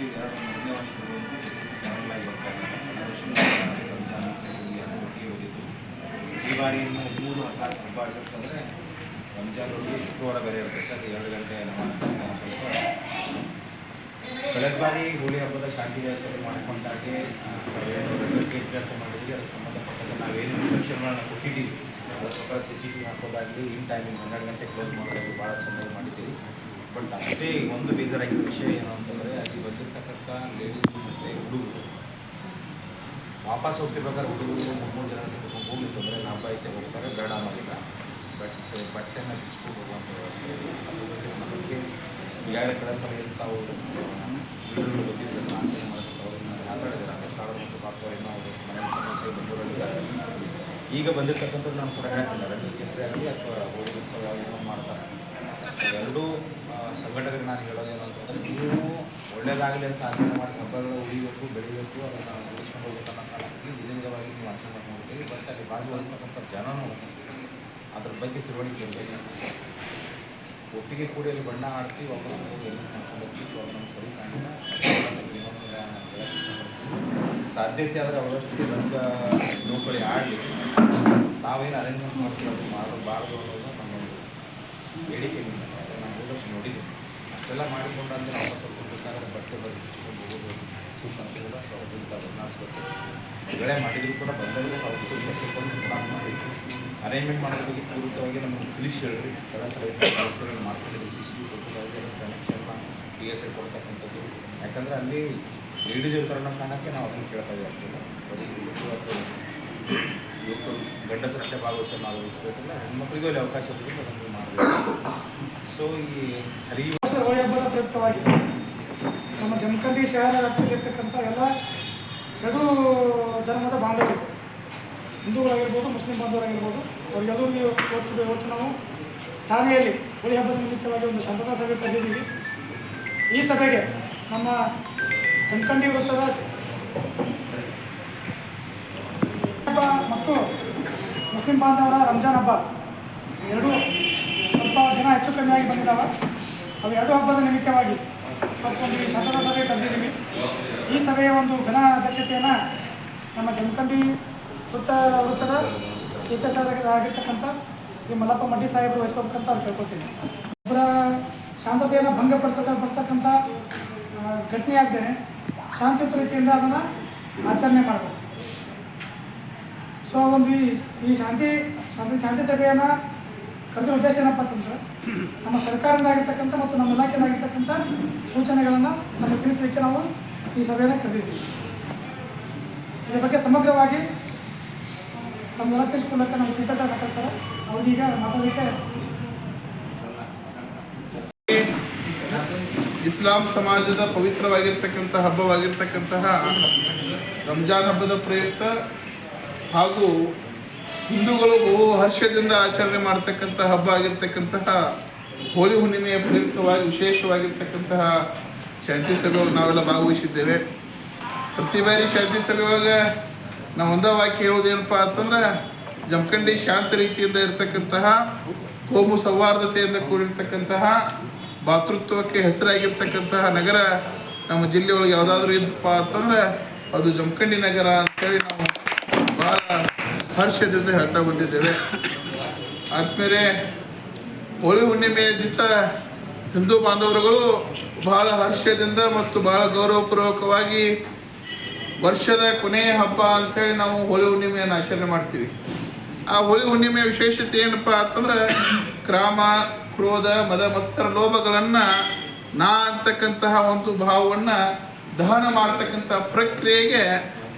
ಇದು ಎರಡು ಮೂರನೇ ವರ್ಷದಲ್ಲಿ ನಾರ್ಮಲಾಗಿ ಬರ್ತಾ ಈ ಬಾರಿ ಇನ್ನು ಮೂರು ಹತ್ತಾರು ಹಬ್ಬ ಆಚರಿಸ್ತಂದರೆ ರಂಜಾನ್ ಶುಕ್ರವಾರ ಬೇರೆ ಇರ್ತೈತೆ ಅದು ಎರಡು ಗಂಟೆ ಕಳೆದ ಬಾರಿ ಹೋಳಿ ಹಬ್ಬದ ಶಾಂತಿ ವ್ಯವಸ್ಥೆ ಮಾಡಿಕೊಂಡಾಗೆ ಕೇಸ್ ಅಂತ ಮಾಡಿದ್ವಿ ಅದಕ್ಕೆ ಸಂಬಂಧಪಟ್ಟಂತೆ ನಾವೇನು ಇನ್ಸ್ಟ್ರಕ್ಷನ್ಗಳನ್ನ ಕೊಟ್ಟಿದ್ದೀವಿ ಅದರ ಪ್ರಕಾರ ಸಿ ಸಿ ಟಿ ವಿ ಹಾಕೋದಾಗಲಿ ಇನ್ ಟೈಮಿಂಗ್ ಹನ್ನೆರಡು ಗಂಟೆ ಕ್ಲೋಸ್ ಮಾಡೋದಾಗಲಿ ಬಟ್ ಅಷ್ಟೇ ಒಂದು ಬೇಜಾರಾಗಿರೋ ವಿಷಯ ಏನು ಅಂತಂದರೆ, ಅಲ್ಲಿ ಬಂದಿರ್ತಕ್ಕಂಥ ಲೇಡೀಸ್ ಮತ್ತು ಹುಡುಗರು. ವಾಪಸ್ ಹೋಗ್ತಿರ್ಬೇಕಾದ್ರೆ ಹುಡುಗರು ಮೂರು ಜನ ಭೂಮಿ ತೊಂದರೆ ಹಬ್ಬ ಐತೆ ಹೋಗ್ತಾರೆ, ಬೇಡ ಮಾಡಿಲ್ಲ. ಬಟ್ ಬಟ್ಟೆನ ಬಿಚ್ಕೊಂಡು ಹೋಗುವಂಥ ವ್ಯವಸ್ಥೆ. ಅದ್ರ ಬಗ್ಗೆ ಈಗಾಗಲೇ ಕಳೆದ ಸಲ ತಾವು ವಿಡಿಯೋಗಳು ಗೊತ್ತಿದ್ದನ್ನು ಆಚರಣೆ ಮಾಡೋದಕ್ಕೆ ಅವರನ್ನು ಮಾತಾಡಿದ್ದಾರೆ ಕಾಡು ಮತ್ತು ಬಾಪುವರಿನ ಅವರು ಮನೆ ಸಮಸ್ಯೆ ಬಂದವರಿದ್ದಾರೆ ಈಗ ಬಂದಿರ್ತಕ್ಕಂಥದ್ದು ನಾನು ಕೂಡ ಹೇಳ್ತೀನಿ ರಂಗಿ ಕೇಸರಿ ಆಗಲಿ ಅಥವಾ ಹೋಳಿ ಉತ್ಸವ ಏನೋ ಮಾಡ್ತಾರೆ. ಎರಡೂ ಸಂಘಟಕರಿಗೆ ನಾನು ಹೇಳೋದೇನು ಅಂತಂದರೆ ನೀವು ಒಳ್ಳೆಯದಾಗಲಿ ಅಂತ ಆಚರಣೆ ಮಾಡಿ ಹಬ್ಬಗಳು ಉಳಿಬೇಕು ಬೆಳಿಬೇಕು ಅದನ್ನು ಉಳಿಸ್ಕೊಂಡು ಹೋಗ್ಬೇಕು ಅನ್ನೋ ಕಾರಣಕ್ಕೆ ವಿಧ ವಿಧವಾಗಿ ನೀವು ಆಚರಣೆ ಮಾಡ್ಕೊಂಡು ಬಟ್ ಅಲ್ಲಿ ಭಾಗವಹಿಸ್ತಕ್ಕಂಥ ಜನನೂ ಅದ್ರ ಬಗ್ಗೆ ತಿಳುವಳಿಕೆ ಇರಬೇಕು ಒಟ್ಟಿಗೆ ಕೂಡಿ ಅಲ್ಲಿ ಬಣ್ಣ ಆಡ್ತೀವಿ ವಾಪಸ್ ಹೋಗಿ ಎಲ್ಲ ಮಾಡ್ಕೊಂಡು ಹೋಗ್ತೀವಿ. ನಮ್ಗೆ ಸರಿ ಕಾಣಿಲ್ಲ. ಸಾಧ್ಯತೆ ಆದರೆ ಅವರಷ್ಟು ರಂಗ ನೌಕರಿ ಆಡಲಿ. ನಾವೇನು ಅರೇಂಜ್ಮೆಂಟ್ ಮಾಡ್ತೀವಿ ಅದು ಮಾಡಬಾರ್ದು ಅನ್ನೋದು ಬೇಡಿಕೆ ನಿಮ್ಮಲ್ಲಿ. ನಾನು ಹೋದ ವರ್ಷ ನೋಡಿದ್ದೀನಿ ಅಷ್ಟೆಲ್ಲ ಮಾಡಿಕೊಂಡು ಅಂದರೆ ನಾವು ಸ್ವಲ್ಪ ಬೇಕಾದ್ರೆ ಬಟ್ಟೆ ಬರೆಸ್ಕೊಂಡು ಹೋಗೋದು ಸೂಕ್ತ ಕೂಡ ಸ್ವಲ್ಪ ಬದಲಾಯಿಸ್ಬೇಕು ಬೆಳೆ ಮಾಡಿದ್ರು ಕೂಡ ಬಂದವರಿಗೆ ಅವ್ರು ಮಾಡಿ ಅರೇಂಜ್ಮೆಂಟ್ ಮಾಡೋದ್ರ ಬಗ್ಗೆ ಪೂರ್ತವಾಗಿ ನಮಗೆ ತಿಳಿಸಿ ಹೇಳ್ರಿ ಕೆಲಸ ವ್ಯವಸ್ಥೆಗಳನ್ನು ಮಾಡ್ಕೊಂಡಿದ್ದೀವಿ ಸಿ ಸಿ ಟಿ ಅದರ ಕನೆಕ್ಷನ್ನ ಪಿ ಎಸ್ ಐ ಕೊಡ್ತಕ್ಕಂಥದ್ದು. ಯಾಕಂದರೆ ಅಲ್ಲಿ ಲೇಡೀಸ್ ಇರ್ತಾರೆ ಅನ್ನೋ ಕಾರಣಕ್ಕೆ ನಾವು ಅದನ್ನು ಕೇಳ್ತಾ ಇದ್ದೀವಿ ಅಷ್ಟೇ. ಬರೀ ಯುವಕರು ಗಂಡಸರಷ್ಟೇ ಭಾಗವಹಿಸಲು ನಾವು ಇರಬೇಕಲ್ಲ ಹೆಣ್ಮಕ್ಳಿಗೂ ಅಲ್ಲಿ ಅವಕಾಶ ಇರಬೇಕು ಅದನ್ನು ಮಾಡಬೇಕು ಸೊ ಈ ಹರಿಯುವ ಪ್ರಯುಕ್ತವಾಗಿ ನಮ್ಮ ಜಮಖಂಡಿ ಶಹರ ವ್ಯಾಪ್ತಿಯಲ್ಲಿರ್ತಕ್ಕಂಥ ಎಲ್ಲ ಎರಡೂ ಧರ್ಮದ ಬಾಂಧವರು, ಹಿಂದೂಗಳಾಗಿರ್ಬೋದು, ಮುಸ್ಲಿಂ ಬಾಂಧವರಾಗಿರ್ಬೋದು ನೀವು ಇವತ್ತು ಇವತ್ತು ನಾವು ಠಾಣೆಯಲ್ಲಿ ಹೋಳಿ ಹಬ್ಬದ ನಿಮಿತ್ತವಾಗಿ ಒಂದು ಶಾಂತತಾ ಸಭೆ ಕರೆದಿದ್ದೀವಿ. ಈ ಸಭೆಗೆ ನಮ್ಮ ಜಮಖಂಡಿ ವೃತ್ತದ ಮತ್ತು ಮುಸ್ಲಿಂ ಬಾಂಧವರ ರಂಜಾನ್ ಹಬ್ಬ. ಎರಡೂ ಸ್ವಲ್ಪ ದಿನ ಹೆಚ್ಚು ಕಮ್ಮಿಯಾಗಿ ಬಂದಿದ್ದಾವೆ. ಅವು ಎರಡು ಹಬ್ಬದ ನಿಮಿತ್ತವಾಗಿ ಮತ್ತೊಂದು ಈ ಶಾಸನ ಸಭೆ ಕರೆದಿದ್ದೀವಿ. ಈ ಸಭೆಯ ಒಂದು ಘನ ಅಧ್ಯಕ್ಷತೆಯನ್ನು ನಮ್ಮ ಜಮಖಂಡಿ ವೃತ್ತ ವೃತ್ತದ ಆಗಿರ್ತಕ್ಕಂಥ ಶ್ರೀ ಮಲ್ಲಪ್ಪ ಮಡ್ಡಿ ಸಾಹೇಬರು ವಹಿಸ್ಕೋಬೇಕಂತ ಅವ್ರು ಕೇಳ್ಕೊತೀನಿ ಅವರ ಶಾಂತತೆಯನ್ನು ಭಂಗಪಡಿಸ್ತಕ್ಕ ಪಡಿಸ್ತಕ್ಕಂಥ ಘಟನೆ ಆಗ್ದೇನೆ, ಶಾಂತಿಯುತ ರೀತಿಯಿಂದ ಅದನ್ನು ಆಚರಣೆ ಮಾಡಬೇಕು. ಸೊ ಈ ಶಾಂತಿ ಶಾಂತಿ ಶಾಂತಿ ಸಭೆಯನ್ನು ಕರೆದ ಉದ್ದೇಶ ಏನಪ್ಪ ಅಂತಂದ್ರೆ, ನಮ್ಮ ಸರ್ಕಾರದಿಂದ ಆಗಿರ್ತಕ್ಕಂಥ ಮತ್ತು ನಮ್ಮ ಇಲಾಖೆಯಿಂದ ಆಗಿರ್ತಕ್ಕಂಥ ಸೂಚನೆಗಳನ್ನು ನಮ್ಮ ತಿಳಿಸಲಿಕ್ಕೆ ನಾವು ಈ ಸಭೆಯನ್ನು ಕರೆದಿದ್ದೀವಿ. ಇದರ ಬಗ್ಗೆ ಸಮಗ್ರವಾಗಿ ನಮ್ಮ ಇಲಾಖೆಸ್ಕೊಳ್ಳೋಕ್ಕೆ ನಮ್ಮ ಸಿದ್ಧತೆ ಮಾತಾಡ್ತಾರೆ ಅವರೀಗ ಮಾತಾಡಲಿಕ್ಕೆ ಇಸ್ಲಾಂ ಸಮಾಜದ ಪವಿತ್ರವಾಗಿರ್ತಕ್ಕಂಥ ಹಬ್ಬವಾಗಿರ್ತಕ್ಕಂತಹ ರಂಜಾನ್ ಹಬ್ಬದ ಪ್ರಯುಕ್ತ ಹಾಗೂ ಹಿಂದೂಗಳು ಬಹು ಹರ್ಷದಿಂದ ಆಚರಣೆ ಮಾಡ್ತಕ್ಕಂಥ ಹಬ್ಬ ಆಗಿರ್ತಕ್ಕಂತಹ ಹೋಳಿ ಹುಣ್ಣಿಮೆಯ ಪ್ರಯುಕ್ತವಾಗಿ ವಿಶೇಷವಾಗಿರ್ತಕ್ಕಂತಹ ಶಾಂತಿ ಸಭೆಗಳು ನಾವೆಲ್ಲ ಭಾಗವಹಿಸಿದ್ದೇವೆ. ಪ್ರತಿ ಬಾರಿ ಶಾಂತಿ ಸಭೆ ಒಳಗೆ ನಾವು ಒಂದೇ ವಾಕ್ಯ ಹೇಳೋದೇನಪ್ಪ ಅಂತಂದ್ರೆ ಜಮಖಂಡಿ ಶಾಂತ ರೀತಿಯಿಂದ ಇರತಕ್ಕಂತಹ ಕೋಮು ಸೌಹಾರ್ದತೆಯಿಂದ ಕೂಡಿರ್ತಕ್ಕಂತಹ ಭಾತೃತ್ವಕ್ಕೆ ಹೆಸರಾಗಿರ್ತಕ್ಕಂತಹ ನಗರ ನಮ್ಮ ಜಿಲ್ಲೆಯೊಳಗೆ ಯಾವುದಾದ್ರೂ ಇದ್ದಪ್ಪ ಅಂತಂದ್ರೆ ಅದು ಜಮಖಂಡಿ ನಗರ ಅಂತೇಳಿ ನಾವು ಬಹಳ ಹರ್ಷದಿಂದ ಹೇಳ್ತಾ ಬಂದಿದ್ದೇವೆ. ಆದ್ಮೇಲೆ ಹೋಳಿ ಹುಣ್ಣಿಮೆಯ ದಿವಸ ಹಿಂದೂ ಬಾಂಧವರುಗಳು ಬಹಳ ಹರ್ಷದಿಂದ ಮತ್ತು ಬಹಳ ಗೌರವಪೂರ್ವಕವಾಗಿ ವರ್ಷದ ಕೊನೆಯ ಹಬ್ಬ ಅಂತೇಳಿ ನಾವು ಹೋಳಿ ಹುಣ್ಣಿಮೆಯನ್ನು ಆಚರಣೆ ಮಾಡ್ತೀವಿ. ಆ ಹೋಳಿ ಹುಣ್ಣಿಮೆಯ ವಿಶೇಷತೆ ಏನಪ್ಪಾ ಅಂತಂದ್ರೆ ಕ್ರಾಮ, ಕ್ರೋಧ, ಮದ, ಮತ್ತರ ಲೋಭಗಳನ್ನು ನಾ ಅಂತಕ್ಕಂತಹ ಒಂದು ಭಾವವನ್ನು ದಹನ ಮಾಡ್ತಕ್ಕಂಥ ಪ್ರಕ್ರಿಯೆಗೆ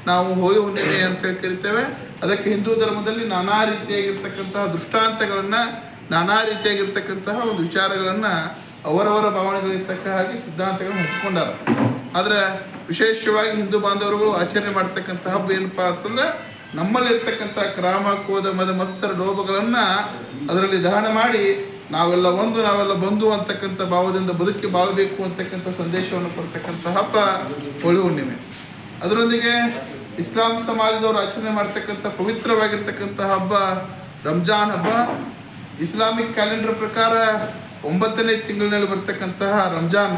ನಾವು ಹೋಳಿ ಹುಣ್ಣಿಮೆ ಅಂತೇಳಿ ಕರಿತೇವೆ ಅದಕ್ಕೆ ಹಿಂದೂ ಧರ್ಮದಲ್ಲಿ ನಾನಾ ರೀತಿಯಾಗಿರ್ತಕ್ಕಂತಹ ದೃಷ್ಟಾಂತಗಳನ್ನು, ನಾನಾ ರೀತಿಯಾಗಿರ್ತಕ್ಕಂತಹ ಒಂದು ವಿಚಾರಗಳನ್ನು ಅವರವರ ಭಾವನೆಗಳಿಗೆ ತಕ್ಕ ಹಾಗೆ ಸಿದ್ಧಾಂತಗಳನ್ನು ಹಂಚ್ಕೊಂಡಾರ. ಆದರೆ ವಿಶೇಷವಾಗಿ ಹಿಂದೂ ಬಾಂಧವರುಗಳು ಆಚರಣೆ ಮಾಡ್ತಕ್ಕಂಥ ಹಬ್ಬ ಏನಪ್ಪಾ ಅಂತಂದ್ರೆ ನಮ್ಮಲ್ಲಿರ್ತಕ್ಕಂಥ ಕ್ರಾಮ, ಕೋದ, ಮದ, ಮತ್ಸರ ಲೋಭಗಳನ್ನು ಅದರಲ್ಲಿ ದಹನ ಮಾಡಿ ನಾವೆಲ್ಲ ಒಂದು, ನಾವೆಲ್ಲ ಬಂಧು ಅಂತಕ್ಕಂಥ ಭಾವದಿಂದ ಬದುಕಿ ಬಾಳಬೇಕು ಅಂತಕ್ಕಂಥ ಸಂದೇಶವನ್ನು ಕೊಡ್ತಕ್ಕಂಥ ಹಬ್ಬ ಹೋಳಿ ಹುಣ್ಣಿಮೆ. ಅದರೊಂದಿಗೆ ಇಸ್ಲಾಂ ಸಮಾಜದವರು ಆಚರಣೆ ಮಾಡ್ತಕ್ಕಂಥ ಪವಿತ್ರವಾಗಿರ್ತಕ್ಕಂಥ ಹಬ್ಬ ರಂಜಾನ್ ಹಬ್ಬ. ಇಸ್ಲಾಮಿಕ್ ಕ್ಯಾಲೆಂಡರ್ ಪ್ರಕಾರ ಒಂಬತ್ತನೇ ತಿಂಗಳಿನಲ್ಲಿ ಬರ್ತಕ್ಕಂತಹ ರಂಜಾನ್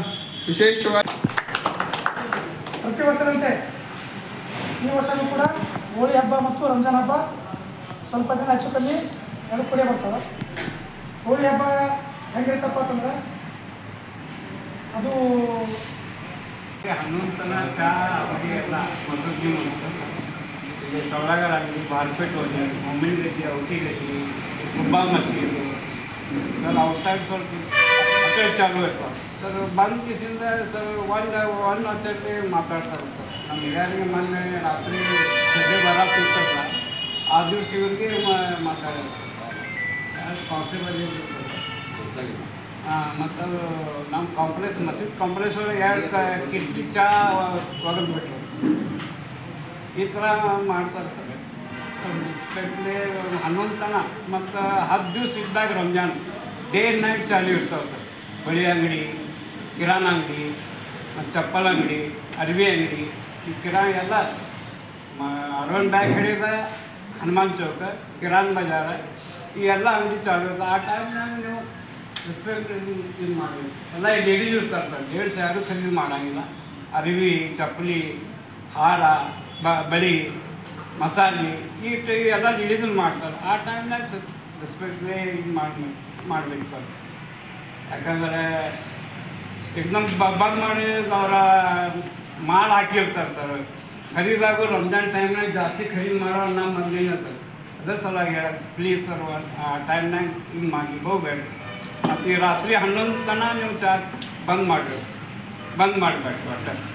ವಿಶೇಷವಾಗಿ ಪ್ರತಿ ವರ್ಷದಂತೆ ಈ ವರ್ಷವೂ ಕೂಡ ಹೋಳಿ ಹಬ್ಬ ಮತ್ತು ರಂಜಾನ್ ಹಬ್ಬ ಸ್ವಲ್ಪ ದಿನ ಹೆಚ್ಚು ಕಮ್ಮಿ ಎರಡು ಕೂಡ ಬರ್ತವೆ. ಹೋಳಿ ಹಬ್ಬ ಹೆಂಗಿರ್ತಪ್ಪ ಅಂತಂದ್ರೆ ಅದು ಹನ್ನೊಂದು ಸಲ ಚಹಾ ಅವಧಿ ಎಲ್ಲ ಮಸೂದಿ ಮುಗಿಸು ಇಲ್ಲಿ ಸೌರಾಗರಾಗಲಿ ಬಾರ್ಪೇಟ್ ಹೋಗಿ ಮೊಮ್ಮಿನ ಗದ್ದೆ ಔಟಿ ಗದ್ದೆ ಗುಬ್ಬಾ ಮಸೀದು ಸರ್ ಔಟ್ಸೈಡ್ ಸ್ವಲ್ಪ ಹೋಟೆಲ್ ಚಾಲು ಇರ್ತಾವೆ ಸರ್ ಬಂದ ದಿವಸದಿಂದ ಸರ್ ಒಂದು ಒಂದು ಹಚ್ಚಲ್ಲಿ ಮಾತಾಡ್ತಾರೆ ಸರ್ ನಮ್ಮ ಹಿರಿಯರಿಗೆ ಮೊನ್ನೆ ರಾತ್ರಿ ಸದ್ಯ ಬರತ್ತಿರ್ತಲ್ಲ ಆ ದಿವಸ ಇವ್ರಿಗೆ ಮಾತಾಡೋದು ಕಾನ್ಸ್ಟೇಬಲ್ ಸರ್ ಹಾಂ ಮತ್ತು ಅದು ನಮ್ಮ ಕಾಂಪ್ಲೆಕ್ಸ್ ಮಸೀದ್ ಕಾಂಪ್ಲೆಕ್ಸ್ ಒಳಗೆ ಎರಡು ಕಿಟ್ಟಿ ಚಾ ಒಗೆದು ಈ ಥರ ಮಾಡ್ತಾರೆ ಸರ್. ಎಸ್ಪೆಷಲಿ ಹನ್ನೊಂದು ತನ ಮತ್ತು ಹತ್ತು ದಿವಸ ಇದ್ದಾಗ ರಂಜಾನ್. ಡೇ ನೈಟ್ ಚಾಲು ಇರ್ತಾವೆ ಸರ್. ಬಳಿ ಅಂಗಡಿ, ಕಿರಾಣ ಅಂಗಡಿ, ಮತ್ತು ಚಪ್ಪಲ್ ಅಂಗಡಿ, ಅರಿವಿ ಅಂಗಡಿ, ಈ ಕಿರಾಣ ಎಲ್ಲ ಅರವನ್ ಬ್ಯಾಗ್ ಹಿಡಿದ ಹನುಮಾನ್ ಚೌಕ, ಕಿರಾಣ್ ಬಜಾರ, ಈ ಎಲ್ಲ ಅಂಗಡಿ ಚಾಲು ಇರ್ತದೆ. ಆ ಟೈಮ್ನಾಗ ನೀವು ರೆಸ್ಪೆಕ್ಟ್ ಇದು ಮಾಡಬೇಕು. ಎಲ್ಲ ಲೇಡೀಸ್ ಇರ್ತಾರೆ ಸರ್ ಲೇಡೀಸ್ ಯಾರು ಖರೀದಿ ಮಾಡೋಂಗಿಲ್ಲ. ಅರಿವಿ, ಚಪ್ಪಲಿ, ಹಾರ ಬಳಿ ಮಸಾಲೆ, ಈ ಎಲ್ಲ ಲೇಡೀಸ್ ಮಾಡ್ತಾರೆ. ಆ ಟೈಮ್ನಾಗ ಸ್ವಲ್ಪ ರೆಸ್ಪೆಕ್ಟ್ಲೇ ಇದು ಮಾಡಿ ಮಾಡ್ಬೇಕು ಸರ್. ಯಾಕಂದರೆ ಎಕ್ದಮ್ ಬಂದ್ ಮಾಡಿ ಅವರ ಮಾಲ್ ಹಾಕಿರ್ತಾರೆ ಸರ್. ಖರೀದಾಗು ರಂಜಾನ್ ಟೈಮ್ನಾಗ ಜಾಸ್ತಿ ಖರೀದಿ ಮಾಡೋ ನಮ್ಮ ಮಂದಿನ ಸರ್. ಅದೇ ಸಲ ಹೇಳಕ್ಕೆ ಪ್ಲೀಸ್ ಸರ್, ಆ ಟೈಮ್ನಾಗ ಇದು ಮಾಡಿ ಹೋಗ್ಬೇಡ ರಾತ್ರಿ ಹನ್ನೊಂದು ತನಕ ನೀವು ಚಾ ಬಂದ್ ಮಾಡಿರಿ ಬಂದ್ ಮಾಡಬೇಕು ಒಟ್ಟು